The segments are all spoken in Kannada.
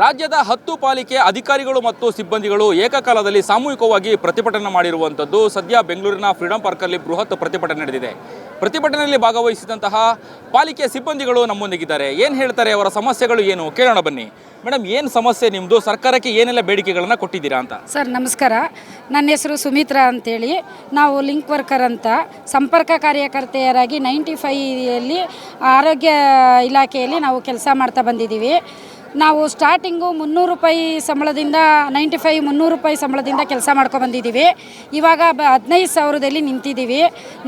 ರಾಜ್ಯದ ಹತ್ತು ಪಾಲಿಕೆ ಅಧಿಕಾರಿಗಳು ಮತ್ತು ಸಿಬ್ಬಂದಿಗಳು ಏಕಕಾಲದಲ್ಲಿ ಸಾಮೂಹಿಕವಾಗಿ ಪ್ರತಿಭಟನೆ ಮಾಡಿರುವಂಥದ್ದು ಸದ್ಯ ಬೆಂಗಳೂರಿನ ಫ್ರೀಡಂ ಪಾರ್ಕಲ್ಲಿ ಬೃಹತ್ ಪ್ರತಿಭಟನೆ ನಡೆದಿದೆ. ಪ್ರತಿಭಟನೆಯಲ್ಲಿ ಭಾಗವಹಿಸಿದಂತಹ ಪಾಲಿಕೆ ಸಿಬ್ಬಂದಿಗಳು ನಮ್ಮೊಂದಿಗಿದ್ದಾರೆ. ಏನು ಹೇಳ್ತಾರೆ? ಅವರ ಸಮಸ್ಯೆಗಳು ಏನು? ಕೇಳೋಣ ಬನ್ನಿ. ಮೇಡಮ್ ಏನು ಸಮಸ್ಯೆ ನಿಮ್ಮದು ಸರ್ಕಾರಕ್ಕೆ ಏನೆಲ್ಲ ಬೇಡಿಕೆಗಳನ್ನು ಕೊಟ್ಟಿದ್ದೀರಾ ಅಂತ? ಸರ್, ನಮಸ್ಕಾರ. ನನ್ನ ಹೆಸರು ಸುಮಿತ್ರಾ ಅಂತೇಳಿ. ನಾವು ಲಿಂಕ್ ವರ್ಕರ್ ಅಂತ. ಸಂಪರ್ಕ ಕಾರ್ಯಕರ್ತೆಯರಾಗಿ ನೈಂಟಿ ಫೈಯಲ್ಲಿ ಆರೋಗ್ಯ ಇಲಾಖೆಯಲ್ಲಿ ನಾವು ಕೆಲಸ ಮಾಡ್ತಾ ಬಂದಿದ್ದೀವಿ. ನಾವು ಸ್ಟಾರ್ಟಿಂಗು ಮುನ್ನೂರು ರೂಪಾಯಿ ಸಂಬಳದಿಂದ ನೈಂಟಿ ಫೈವ್ ಮುನ್ನೂರು ರೂಪಾಯಿ ಸಂಬಳದಿಂದ ಕೆಲಸ ಮಾಡ್ಕೊಬಂದಿದ್ದೀವಿ ಇವಾಗ ಬ ಹದಿನೈದು ಸಾವಿರದಲ್ಲಿ ನಿಂತಿದ್ದೀವಿ.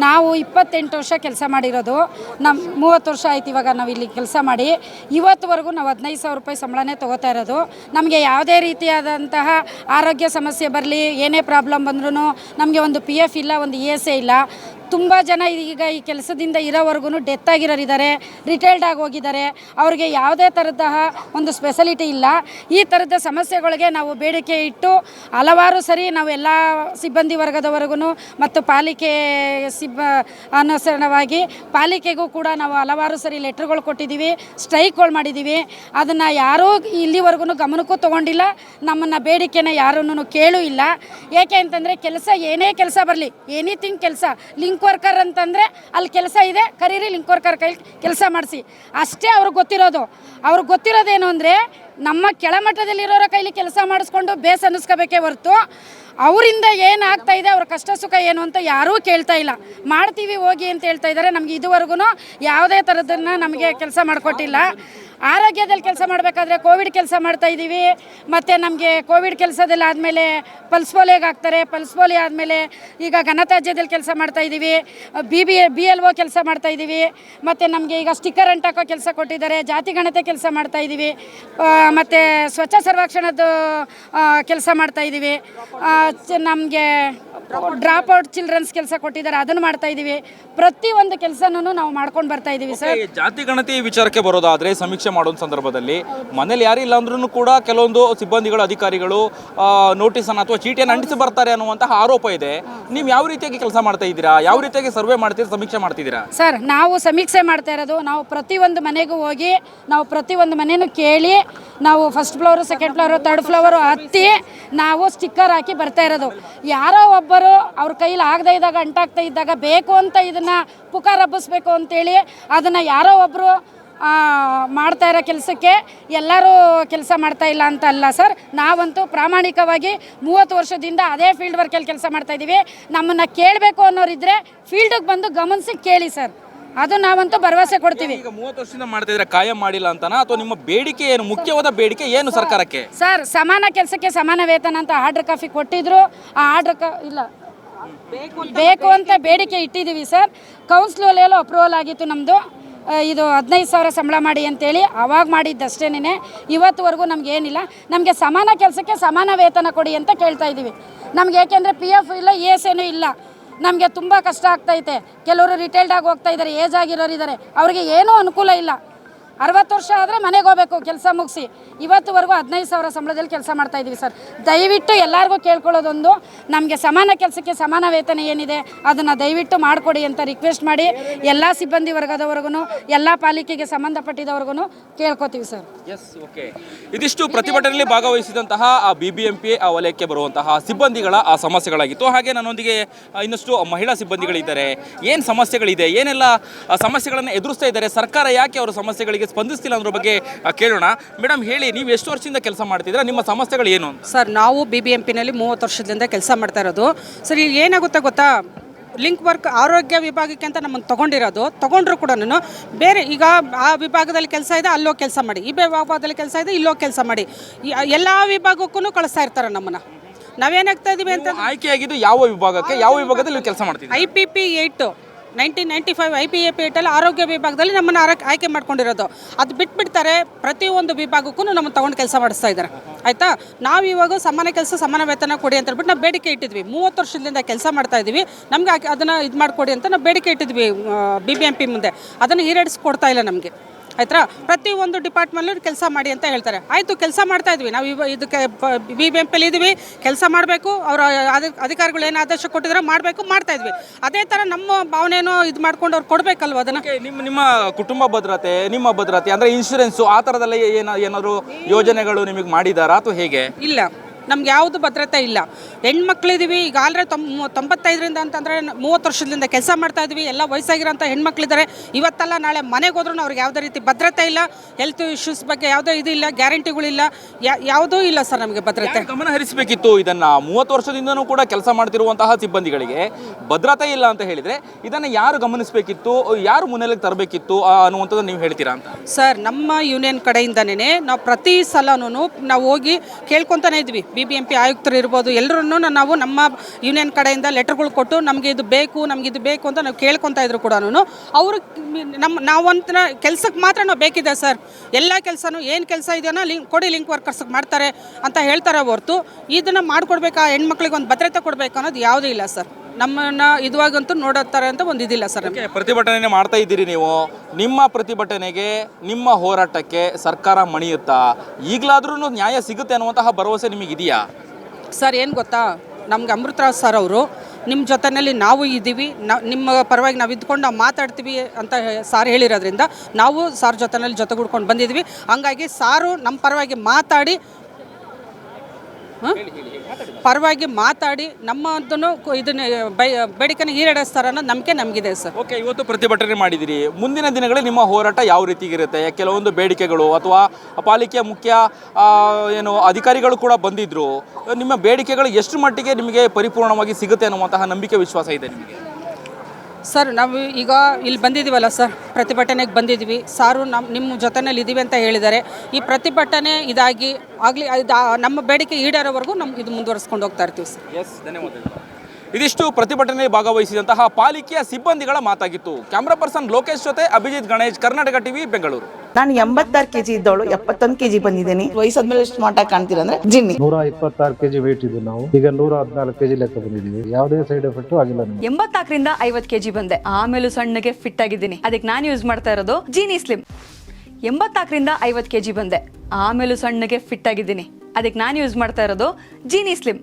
ನಾವು ಇಪ್ಪತ್ತೆಂಟು ವರ್ಷ ಕೆಲಸ ಮಾಡಿರೋದು. ನಮ್ಮ ಮೂವತ್ತು ವರ್ಷ ಆಯ್ತು ಇವಾಗ ನಾವು ಇಲ್ಲಿ ಕೆಲಸ ಮಾಡಿ. ಇವತ್ತುವರೆಗೂ ನಾವು ಹದಿನೈದು ಸಾವಿರ ರೂಪಾಯಿ ಸಂಬಳನೇ ತೊಗೋತಾ ಇರೋದು. ನಮಗೆ ಯಾವುದೇ ರೀತಿಯಾದಂತಹ ಆರೋಗ್ಯ ಸಮಸ್ಯೆ ಬರಲಿ, ಏನೇ ಪ್ರಾಬ್ಲಮ್ ಬಂದ್ರೂ ನಮಗೆ ಒಂದು ಪಿ ಎಫ್ ಇಲ್ಲ, ಒಂದು ಇ ಎಸ್ ಎ ಇಲ್ಲ. ತುಂಬ ಜನ ಈಗ ಈ ಕೆಲಸದಿಂದ ಇರೋವರೆಗೂ ಡೆತ್ ಆಗಿರೋರಿದ್ದಾರೆ ರಿಟೈರ್ಡ್ ಆಗಿ ಹೋಗಿದ್ದಾರೆ. ಅವ್ರಿಗೆ ಯಾವುದೇ ಥರದ ಒಂದು ಸ್ಪೆಷಲಿಟಿ ಇಲ್ಲ. ಈ ಥರದ ಸಮಸ್ಯೆಗಳಿಗೆ ನಾವು ಬೇಡಿಕೆ ಇಟ್ಟು ಹಲವಾರು ಸರಿ ನಾವು ಎಲ್ಲ ಸಿಬ್ಬಂದಿ ವರ್ಗದವರೆಗೂ ಮತ್ತು ಪಾಲಿಕೆ ಸಿಬ್ಬ ಅನುಸರಣವಾಗಿ ಪಾಲಿಕೆಗೂ ಕೂಡ ನಾವು ಹಲವಾರು ಸರಿ ಲೆಟ್ರ್ಗಳು ಕೊಟ್ಟಿದ್ದೀವಿ ಸ್ಟ್ರೈಕ್ಗಳು ಮಾಡಿದ್ದೀವಿ. ಅದನ್ನು ಯಾರೂ ಇಲ್ಲಿವರೆಗೂ ಗಮನಕ್ಕೂ ತೊಗೊಂಡಿಲ್ಲ. ನಮ್ಮನ್ನು ಬೇಡಿಕೆನ ಯಾರೂ ಕೇಳೂ ಇಲ್ಲ. ಏಕೆ ಅಂತಂದರೆ ಕೆಲಸ ಏನೇ ಕೆಲಸ ಬರಲಿ ಎನಿಥಿಂಗ್ ಕೆಲಸ ಲಿಂಕ್ ವರ್ಕರ್ ಅಂತಂದರೆ ಅಲ್ಲಿ ಕೆಲಸ ಇದೆ, ಕರೀರಿ ಲಿಂಕ್ ವರ್ಕರ್ ಕೈ ಕೆಲಸ ಮಾಡಿಸಿ. ಅಷ್ಟೇ ಅವ್ರಿಗೆ ಗೊತ್ತಿರೋದು. ಅವ್ರಿಗೆ ಗೊತ್ತಿರೋದೇನು ಅಂದರೆ ನಮ್ಮ ಕೆಳಮಟ್ಟದಲ್ಲಿರೋರ ಕೈಲಿ ಕೆಲಸ ಮಾಡಿಸ್ಕೊಂಡು ಬೇಸ್ ಅನ್ನಿಸ್ಕೋಬೇಕೇ ಹೊರತು ಅವರಿಂದ ಏನಾಗ್ತಾ ಇದೆ, ಅವ್ರ ಕಷ್ಟ ಸುಖ ಏನು ಅಂತ ಯಾರೂ ಕೇಳ್ತಾ ಇಲ್ಲ. ಮಾಡ್ತೀವಿ ಹೋಗಿ ಅಂತ ಹೇಳ್ತಾ ಇದ್ದಾರೆ ನಮಗೆ ಇದುವರೆಗೂ ಯಾವುದೇ ಥರದನ್ನು ನಮಗೆ ಕೆಲಸ ಮಾಡಿಕೊಟ್ಟಿಲ್ಲ. ಆರೋಗ್ಯದಲ್ಲಿ ಕೆಲಸ ಮಾಡಬೇಕಾದ್ರೆ ಕೋವಿಡ್ ಕೆಲಸ ಮಾಡ್ತಾ ಇದ್ದೀವಿ. ಮತ್ತು ನಮಗೆ ಕೋವಿಡ್ ಕೆಲಸದಲ್ಲಿ ಆದಮೇಲೆ ಪಲ್ಸ್ ಪೋಲಿಯೋಗೆ ಹಾಕ್ತಾರೆ. ಪಲ್ಸ್ ಪೋಲಿಯೋ ಆದಮೇಲೆ ಈಗ ಘನತ್ಯಾಜ್ಯದಲ್ಲಿ ಕೆಲಸ ಮಾಡ್ತಾ ಇದ್ದೀವಿ. B B B L O ಕೆಲಸ ಮಾಡ್ತಾ ಇದ್ದೀವಿ. ಮತ್ತು ನಮಗೆ ಈಗ ಸ್ಟಿಕ್ಕರ್ ಅಂಟಾಕೋ ಕೆಲಸ ಕೊಟ್ಟಿದ್ದಾರೆ. ಜಾತಿ ಗಣತೆ ಕೆಲಸ ಮಾಡ್ತಾ ಇದ್ದೀವಿ. ಮತ್ತು ಸ್ವಚ್ಛ ಸರ್ವೇಕ್ಷಣದ್ದು ಕೆಲಸ ಮಾಡ್ತಾ ಇದ್ದೀವಿ. ನಮಗೆ ಡ್ರಾಪ್ ಔಟ್ ಚಿಲ್ಡ್ರನ್ಸ್ ಕೆಲಸ ಕೊಟ್ಟಿದ್ದಾರೆ. ಅದನ್ನು ಮಾಡ್ತಾ ಇದ್ದೀವಿ. ಪ್ರತಿಯೊಂದು ಕೆಲಸನೂ ನಾವು ಮಾಡ್ಕೊಂಡು ಬರ್ತಾ ಇದ್ದೀವಿ, ಸರ್. ಜಾತಿ ಗಣತಿ ವಿಚಾರಕ್ಕೆ ಬರೋದಾದರೆ ಸಮೀಕ್ಷೆ ಮಾಡೋ ಸಂದರ್ಭದಲ್ಲಿ ಮನೇಲಿ ಯಾರು ಇಲ್ಲ ಅಂದ್ರೂ ಕೂಡ ಕೆಲವೊಂದು ಸಿಬ್ಬಂದಿಗಳು, ಅಧಿಕಾರಿಗಳು ನೋಟಿಸನ್ನು ಅಥವಾ ಚೀಟಿಯನ್ನು ಅಂಟಿಸಿ ಬರ್ತಾರೆ ಅನ್ನುವಂತಹ ಆರೋಪ ಇದೆ. ನೀವು ಯಾವ ರೀತಿಯಾಗಿ ಕೆಲಸ ಮಾಡ್ತಾ ಇದ್ದೀರಾ? ಯಾವ ರೀತಿಯಾಗಿ ಸರ್ವೆ ಮಾಡ್ತೀರಾ, ಸಮೀಕ್ಷೆ ಮಾಡ್ತಿದ್ದೀರಾ? ಸರ್, ನಾವು ಸಮೀಕ್ಷೆ ಮಾಡ್ತಾ ಇರೋದು, ನಾವು ಪ್ರತಿಯೊಂದು ಮನೆಗೂ ಹೋಗಿ, ನಾವು ಪ್ರತಿಯೊಂದು ಮನೆಯೂ ಕೇಳಿ, ನಾವು first floor second floor third floor ಹತ್ತಿ ನಾವು ಸ್ಟಿಕ್ಕರ್ ಹಾಕಿ ಬರ್ತಾ ಇರೋದು. ಯಾರೋ ಒಬ್ಬರು ಅವ್ರ ಕೈಲಿ ಆಗದೇ ಇದ್ದಾಗ, ಅಂಟಾಗ್ತಾ ಇದ್ದಾಗ ಬೇಕು ಅಂತ ಇದನ್ನು ಪುಕಾರ ಹಬ್ಬಿಸ್ಬೇಕು ಅಂತೇಳಿ, ಅದನ್ನು ಯಾರೋ ಒಬ್ಬರು ಮಾಡ್ತಾ ಇರೋ ಕೆಲಸಕ್ಕೆ ಎಲ್ಲರೂ ಕೆಲಸ ಮಾಡ್ತಾ ಇಲ್ಲ ಅಂತ ಅಲ್ಲ ಸರ್. ನಾವಂತೂ ಪ್ರಾಮಾಣಿಕವಾಗಿ ಮೂವತ್ತು ವರ್ಷದಿಂದ ಅದೇ ಫೀಲ್ಡ್ ವರ್ಕಲ್ಲಿ ಕೆಲಸ ಮಾಡ್ತಾ ಇದ್ದೀವಿ ನಮ್ಮನ್ನು ಕೇಳಬೇಕು ಅನ್ನೋರಿದ್ರೆ ಫೀಲ್ಡಿಗೆ ಬಂದು ಗಮನಿಸಿ ಕೇಳಿ ಸರ್. ಅದು ನಾವಂತೂ ಭರವಸೆ ಕೊಡ್ತೀವಿ. ಈಗ ಮೂವತ್ತು ವರ್ಷದಿಂದ ಮಾಡ್ತಾ ಇದ್ರೆ ಕಾಯಂ ಮಾಡಿಲ್ಲ ಅಂತನಾ? ಅಥವಾ ನಿಮ್ಮ ಬೇಡಿಕೆ ಏನು ಮುಖ್ಯವಾದ ಬೇಡಿಕೆ ಏನು ಸರ್ಕಾರಕ್ಕೆ? ಸರ್ ಸಮಾನ ಕೆಲಸಕ್ಕೆ ಸಮಾನ ವೇತನ ಅಂತ ಆರ್ಡರ್ ಕಾಫಿ ಕೊಟ್ಟಿದ್ರು. ಆ ಆರ್ಡರ್ ಕ ಇಲ್ಲ. ಬೇಕು ಅಂತ ಬೇಡಿಕೆ ಇಟ್ಟಿದ್ದೀವಿ ಸರ್. ಕೌನ್ಸಿಲಲ್ಲೆಲ್ಲ ಅಪ್ರೂವಲ್ ಆಗಿತ್ತು ನಮ್ಮದು ಇದು ಹದಿನೈದು ಸಾವಿರ ಸಂಬಳ ಮಾಡಿ ಅಂತೇಳಿ ಅವಾಗ ಮಾಡಿದ್ದಷ್ಟೇನೆ ಇವತ್ತುವರೆಗೂ ನಮಗೇನಿಲ್ಲ ನಮಗೆ ಸಮಾನ ಕೆಲಸಕ್ಕೆ ಸಮಾನ ವೇತನ ಕೊಡಿ ಅಂತ ಕೇಳ್ತಾ ಇದ್ದೀವಿ. ನಮ್ಗೆ ಏಕೆಂದರೆ ಪಿ ಎಫ್ ಇಲ್ಲ ಇ ಎಸ್ ಏನೂ ಇಲ್ಲ. ನಮಗೆ ತುಂಬ ಕಷ್ಟ ಆಗ್ತೈತೆ ಕೆಲವರು ರಿಟೈರ್ಡ್ ಆಗಿ ಹೋಗ್ತಾ ಇದ್ದಾರೆ ಏಜ್ ಆಗಿರೋರು ಇದ್ದಾರೆ ಅವರಿಗೆ ಏನೂ ಅನುಕೂಲ ಇಲ್ಲ. ಅರವತ್ತು ವರ್ಷ ಆದರೆ ಮನೆಗೆ ಹೋಗಬೇಕು, ಕೆಲಸ ಮುಗಿಸಿ. ಇವತ್ತುವರೆಗೂ ಹದಿನೈದು ಸಾವಿರ ಸಂಬಳದಲ್ಲಿ ಕೆಲಸ ಮಾಡ್ತಾ ಇದ್ದೀವಿ ಸರ್. ದಯವಿಟ್ಟು ಎಲ್ಲರಿಗೂ ಕೇಳ್ಕೊಳ್ಳೋದೊಂದು, ನಮಗೆ ಸಮಾನ ಕೆಲಸಕ್ಕೆ ಸಮಾನ ವೇತನ ಏನಿದೆ, ಅದನ್ನು ದಯವಿಟ್ಟು ಮಾಡಿಕೊಡಿ ಅಂತ ರಿಕ್ವೆಸ್ಟ್ ಮಾಡಿ, ಎಲ್ಲ ಸಿಬ್ಬಂದಿ ವರ್ಗದವರೆಗೂ ಎಲ್ಲ ಪಾಲಿಕೆಗೆ ಸಂಬಂಧಪಟ್ಟಿದವ್ರಿಗೂ ಕೇಳ್ಕೊತೀವಿ ಸರ್. ಎಸ್ ಓಕೆ ಇದಿಷ್ಟು ಪ್ರತಿಭಟನೆಯಲ್ಲಿ ಭಾಗವಹಿಸಿದಂತಹ ಆ ಬಿ ಬಿ ಎಂ ಪಿ ವಲಯಕ್ಕೆ ಬರುವಂತಹ ಸಿಬ್ಬಂದಿಗಳ ಆ ಸಮಸ್ಯೆಗಳಾಗಿತ್ತು. ಹಾಗೆ ನನ್ನೊಂದಿಗೆ ಇನ್ನಷ್ಟು ಮಹಿಳಾ ಸಿಬ್ಬಂದಿಗಳಿದ್ದಾರೆ. ಏನು ಸಮಸ್ಯೆಗಳಿದೆ? ಏನೆಲ್ಲ ಸಮಸ್ಯೆಗಳನ್ನು ಎದುರಿಸ್ತಾ ಇದ್ದಾರೆ? ಸರ್ಕಾರ ಯಾಕೆ ಅವರ ಸಮಸ್ಯೆಗಳಿಗೆ ಸ್ಪಂದಿಸ್ತಿಲ್ಲ ಅನ್ನೋ ಬಗ್ಗೆ ಕೇಳೋಣ. ಮೇಡಮ್ ಹೇಳಿ ನೀವು ಎಷ್ಟು ವರ್ಷದಿಂದ ಕೆಲಸ ಮಾಡ್ತಿದ್ದೀರಾ? ನಿಮ್ಮ ಸಮಸ್ಯೆಗಳು ಏನು ಸರ್ ನಾವು ಬಿ ಬಿ ಎಂ ಪಿನಲ್ಲಿ ಮೂವತ್ತು ವರ್ಷದಿಂದ ಕೆಲಸ ಮಾಡ್ತಾ ಇರೋದು. ಸರ್ ಈಗ ಏನಾಗುತ್ತೆ ಗೊತ್ತಾ? ಲಿಂಕ್ ವರ್ಕ್ ಆರೋಗ್ಯ ವಿಭಾಗಕ್ಕೆ ಅಂತ ನಮ್ಮನ್ನು ತೊಗೊಂಡಿರೋದು. ತೊಗೊಂಡ್ರು ಕೂಡ ಬೇರೆ ಈಗ ಆ ವಿಭಾಗದಲ್ಲಿ ಕೆಲಸ ಇದೆ ಅಲ್ಲೋ ಕೆಲಸ ಮಾಡಿ. ಈ ವಿಭಾಗದಲ್ಲಿ ಕೆಲಸ ಇದೆ ಇಲ್ಲೋ ಕೆಲಸ ಮಾಡಿ. ಎಲ್ಲ ವಿಭಾಗಕ್ಕೂ ಕಳಿಸ್ತಾ ಇರ್ತಾರೆ ನಮ್ಮನ್ನು. ನಾವೇನಾಗ್ತಾ ಇದೀವಿ ಅಂತ? ಆಯ್ಕೆಯಾಗಿದ್ದು ಯಾವ ವಿಭಾಗಕ್ಕೆ? ಯಾವ ವಿಭಾಗದಲ್ಲಿ ಕೆಲಸ ಮಾಡ್ತೀವಿ I P P eight. Nineteen ninety five I P A P ಏಟಲ್ಲಿ ಆರೋಗ್ಯ ವಿಭಾಗದಲ್ಲಿ ನಮ್ಮನ್ನು ಆರ ಆಯ್ಕೆ ಮಾಡ್ಕೊಂಡಿರೋದು. ಅದು ಬಿಟ್ಬಿಡ್ತಾರೆ ಪ್ರತಿಯೊಂದು ವಿಭಾಗಕ್ಕೂ ನಮ್ಮನ್ನು ತೊಗೊಂಡು ಕೆಲಸ ಮಾಡಿಸ್ತಾ ಇದ್ದಾರೆ ಆಯಿತಾ? ನಾವು ಇವಾಗ ಸಮಾನ ಕೆಲಸ, ಸಮಾನ ವೇತನ ಕೊಡಿ ಅಂತ ಹೇಳ್ಬಿಟ್ಟು ನಾವು ಬೇಡಿಕೆ ಇಟ್ಟಿದ್ವಿ. ಮೂವತ್ತು ವರ್ಷದಿಂದ ಕೆಲಸ ಮಾಡ್ತಾ ಇದ್ದೀವಿ ನಮ್ಗೆ ಅದನ್ನು ಇದು ಮಾಡಿಕೊಡಿ ಅಂತ ನಾವು ಬೇಡಿಕೆ ಇಟ್ಟಿದ್ವಿ ಬಿ ಬಿ ಎಂ ಪಿ ಮುಂದೆ. ಅದನ್ನು ಈಡೇರಿಸ್ಕೊಡ್ತಾ ಇಲ್ಲ ನಮಗೆ. ಆಯ್ತಾ? ಪ್ರತಿಯೊಂದು ಡಿಪಾರ್ಟ್ಮೆಂಟಲ್ಲೂ ಕೆಲಸ ಮಾಡಿ ಅಂತ ಹೇಳ್ತಾರೆ. ಆಯಿತು ಕೆಲಸ ಮಾಡ್ತಾ ಇದ್ವಿ. ನಾವು ಇವ ಇದಕ್ಕೆ ಬಿ ಬಿ ಎಂ ಪಿಲಿ ಇದ್ದೀವಿ ಕೆಲಸ ಮಾಡಬೇಕು. ಅವರ ಅಧಿಕಾರಿಗಳು ಏನು ಆದೇಶ ಕೊಟ್ಟಿದ್ರೆ ಮಾಡಬೇಕು ಮಾಡ್ತಾ ಇದ್ವಿ. ಅದೇ ಥರ ನಮ್ಮ ಭಾವನೆನೂ ಇದು ಮಾಡ್ಕೊಂಡು ಅವ್ರು ಕೊಡಬೇಕಲ್ವ ಅದನ್ನು? ನಿಮ್ಮ ನಿಮ್ಮ ಕುಟುಂಬ ಭದ್ರತೆ ನಿಮ್ಮ ಭದ್ರತೆ ಅಂದ್ರೆ ಇನ್ಶೂರೆನ್ಸು ಆ ಥರದಲ್ಲ ಏನ ಏನಾದ್ರು ಯೋಜನೆಗಳು ನಿಮಗೆ ಮಾಡಿದಾರಾ ಅಥವಾ ಹೇಗೆ? ಇಲ್ಲ. ನಮ್ಗೆ ಯಾವುದು ಭದ್ರತೆ ಇಲ್ಲ. ಹೆಣ್ಮಕ್ಳಿದೀವಿ ಈಗ ಆಲ್ರೆ ತೊಂಬ ತೊಂಬತ್ತೈದರಿಂದ ಅಂತಂದರೆ ಮೂವತ್ತು ವರ್ಷದಿಂದ ಕೆಲಸ ಮಾಡ್ತಾ ಇದ್ವಿ ಎಲ್ಲ ವಯಸ್ಸಾಗಿರೋಂಥ ಹೆಣ್ಮಕ್ಳಿದ್ದಾರೆ ಇವತ್ತಲ್ಲ ನಾಳೆ ಮನೆಗೆ ಹೋದ್ರೂ ಅವ್ರಿಗೆ ಯಾವುದೇ ರೀತಿ ಭದ್ರತೆ ಇಲ್ಲ ಹೆಲ್ತ್ ಇಶ್ಯೂಸ್ ಬಗ್ಗೆ ಯಾವುದೇ ಇದು ಇಲ್ಲ ಗ್ಯಾರಂಟಿಗಳಿಲ್ಲ ಯಾ- ಯಾವುದೂ ಇಲ್ಲ ಸರ್ ನಮಗೆ ಭದ್ರತೆ. ಗಮನ ಹರಿಸಬೇಕಿತ್ತು ಇದನ್ನು? ಮೂವತ್ತು ವರ್ಷದಿಂದನೂ ಕೂಡ ಕೆಲಸ ಮಾಡ್ತಿರುವಂತಹ ಸಿಬ್ಬಂದಿಗಳಿಗೆ ಭದ್ರತೆ ಇಲ್ಲ ಅಂತ ಹೇಳಿದರೆ ಇದನ್ನು ಯಾರು ಗಮನಿಸಬೇಕಿತ್ತು? ಯಾರು ಮುನ್ನೆಲೆಗೆ ತರಬೇಕಿತ್ತು ಅನ್ನುವಂಥದ್ದು ನೀವು ಹೇಳ್ತೀರಾ ಅಂತ? ಸರ್ ನಮ್ಮ ಯೂನಿಯನ್ ಕಡೆಯಿಂದನೇ ನಾವು ಪ್ರತಿ ಸಲನೂ ನಾವು ಹೋಗಿ ಕೇಳ್ಕೊತಾನೆ ಇದ್ವಿ. ಬಿ ಬಿ ಎಂ ಪಿ ಆಯುಕ್ತರು ಇರ್ಬೋದು ಎಲ್ಲರನ್ನೂ ನಾವು ನಮ್ಮ ಯೂನಿಯನ್ ಕಡೆಯಿಂದ ಲೆಟರ್ಗಳು ಕೊಟ್ಟು ನಮಗೆ ಇದು ಬೇಕು, ನಮ್ಗೆ ಇದು ಬೇಕು ಅಂತ ನಾವು ಕೇಳ್ಕೊತಾ ಇದ್ರು ಕೂಡ ಅವರು ನಮ್ಮ ನಾವಂತ ಕೆಲ್ಸಕ್ಕೆ ಮಾತ್ರ ನಾವು ಬೇಕಿದೆ ಸರ್. ಎಲ್ಲ ಕೆಲಸನೂ ಏನು ಕೆಲಸ ಇದೆಯೋ ಲಿಂಕ್ ಕೊಡಿ ಲಿಂಕ್ ವರ್ಕರ್ಸ್ಗೆ ಮಾಡ್ತಾರೆ ಅಂತ ಹೇಳ್ತಾರೆ ಹೊರತು, ಇದನ್ನು ಮಾಡಿಕೊಡ್ಬೇಕಾ ಹೆಣ್ಮಕ್ಳಿಗೆ ಒಂದು ಭದ್ರತೆ ಕೊಡಬೇಕು ಅನ್ನೋದು ಯಾವುದೂ ಇಲ್ಲ ಸರ್. ನಮ್ಮನ್ನ ಇದುವಾಗಂತೂ ನೋಡುತ್ತಾರೆ ಅಂತ ಒಂದು ಇದಿಲ್ಲ ಸರ್ ನಮಗೆ. ಪ್ರತಿಭಟನೆ ಮಾಡ್ತಾ ಇದ್ದೀರಿ ನೀವು. ನಿಮ್ಮ ಪ್ರತಿಭಟನೆಗೆ ನಿಮ್ಮ ಹೋರಾಟಕ್ಕೆ ಸರ್ಕಾರ ಮಣಿಯುತ್ತಾ ಈಗಲಾದ್ರೂ ನ್ಯಾಯ ಸಿಗುತ್ತೆ ಅನ್ನುವಂತಹ ಭರವಸೆ ನಿಮಗಿದೆಯಾ ಸರ್ ಏನು ಗೊತ್ತಾ? ನಮ್ಗೆ ಅಮೃತರಾಜ್ ಸರ್ ಅವರು ನಿಮ್ಮ ಜೊತೆಯಲ್ಲಿ ನಾವು ಇದ್ದೀವಿ. ನ ನಿಮ್ಮ ಪರವಾಗಿ ನಾವು ಇದ್ಕೊಂಡು ನಾವು ಮಾತಾಡ್ತೀವಿ ಅಂತ ಸಾರ್ ಹೇಳಿರೋದ್ರಿಂದ ನಾವು ಸಾರ್ ಜೊತೆಯಲ್ಲಿ ಜೊತೆಗೂಡ್ಕೊಂಡು ಬಂದಿದ್ವಿ ಹಂಗಾಗಿ ಸಾರು ನಮ್ಮ ಪರವಾಗಿ ಮಾತಾಡಿ ಹ? ಪರವಾಗಿ ಮಾತಾಡಿ ನಮ್ಮದನ್ನು ಇದನ್ನ ಬೇಡಿಕೆನ ಈಡೇರಿಸ್ತಾರೆ ಅನ್ನೋ ನಂಬಿಕೆ ನಮಗಿದೆ ಸರ್. ಓಕೆ ಇವತ್ತು ಪ್ರತಿಭಟನೆ ಮಾಡಿದಿರಿ. ಮುಂದಿನ ದಿನಗಳಲ್ಲಿ ನಿಮ್ಮ ಹೋರಾಟ ಯಾವ ರೀತಿಗಿರುತ್ತೆ ಕೆಲವೊಂದು ಬೇಡಿಕೆಗಳು ಅಥವಾ ಪಾಲಿಕೆಯ ಮುಖ್ಯ ಏನು ಅಧಿಕಾರಿಗಳು ಕೂಡ ಬಂದಿದ್ರು. ನಿಮ್ಮ ಬೇಡಿಕೆಗಳು ಎಷ್ಟು ಮಟ್ಟಿಗೆ ನಿಮಗೆ ಪರಿಪೂರ್ಣವಾಗಿ ಸಿಗುತ್ತೆ ಅನ್ನುವಂತಹ ನಂಬಿಕೆ ವಿಶ್ವಾಸ ಇದೆ ನಿಮಗೆ? ಸರ್, ನಾವು ಈಗ ಇಲ್ಲಿ ಬಂದಿದ್ದೀವಲ್ಲ ಸರ್, ಪ್ರತಿಭಟನೆಗೆ ಬಂದಿದ್ವಿ ಸಾರು ನಮ್ಮ ನಿಮ್ಮ ಜೊತೆನಲ್ಲಿ ಇದ್ದೀವಿ ಅಂತ ಹೇಳಿದ್ದಾರೆ. ಈ ಪ್ರತಿಭಟನೆ ಇದಾಗಿ ಆಗಲಿ ನಮ್ಮ ಬೇಡಿಕೆ ಈಡೇರೋವರೆಗೂ ನಮ್ಗೆ ಇದು ಮುಂದುವರಿಸ್ಕೊಂಡು ಹೋಗ್ತಾ ಇರ್ತೀವಿ ಸರ್. ಎಸ್ ಧನ್ಯವಾದಗಳು. ಇದಿಷ್ಟು ಪ್ರತಿಭಟನೆ ಭಾಗವಹಿಸಿದಂತಹ ಪಾಲಿಕೆಯ ಸಿಬ್ಬಂದಿಗಳ ಮಾತಾಗಿತ್ತು. ಕ್ಯಾಮ್ರಾ ಪರ್ಸನ್ ಲೋಕೇಶ್ ಜೊತೆ ಅಭಿಜಿತ್ ಗಣೇಶ್ ಕರ್ನಾಟಕ ಟಿವಿ ಬೆಂಗಳೂರು. ನಾನು ಎಂಬತ್ತಾರು ಕೆಜಿ ಇದ್ದವಳು ಎಪ್ಪತ್ತೊಂದು ಕೆಜಿ ಬಂದಿದ್ದೀನಿ. ವಯಸ್ಸಾದ್ಮೇಲೆ ಎಷ್ಟು ಸ್ಮಾರ್ಟ್ ಆಗಿ ಕಾಣ್ತೀರ ಅಂದ್ರೆ ಜಿನ್ನಿ. ನೂರ ಇಪ್ಪತ್ತಾರು ಕೆಜಿ ವೇಟ್ ಇದ್ದೀವಿ ನಾವು. ಈಗ ನೂರ ಹದಿನಾಲ್ಕು ಕೆಜಿ ಲೆಕ್ಕ ಬಂದಿದ್ದೀವಿ. ಯಾವುದೇ ಸೈಡ್ ಎಫೆಕ್ಟ್ ಆಗಿಲ್ಲ ಎಂಬತ್ತಾಕರಿಂದ ಎಂಬತ್ನಾಲ್ಕರಿಂದ ಐವತ್ ಕೆಜಿ ಬಂದೆ. ಆಮೇಲೆ ಸಣ್ಣಗೆ ಫಿಟ್ ಆಗಿದ್ದೀನಿ. ಅದಕ್ಕೆ ನಾನು ಯೂಸ್ ಮಾಡ್ತಾ ಇರೋದು ಜೀನಿ ಸ್ಲಿಮ್ ಎಂಬತ್ನಾಲ್ಕರಿಂದ ಐವತ್ ಕೆಜಿ ಬಂದೆ. ಆಮೇಲೆ ಸಣ್ಣಗೆ ಫಿಟ್ ಆಗಿದ್ದೀನಿ. ಅದಕ್ಕೆ ನಾನು ಯೂಸ್ ಮಾಡ್ತಾ ಇರೋದು ಜೀನಿ ಸ್ಲಿಮ್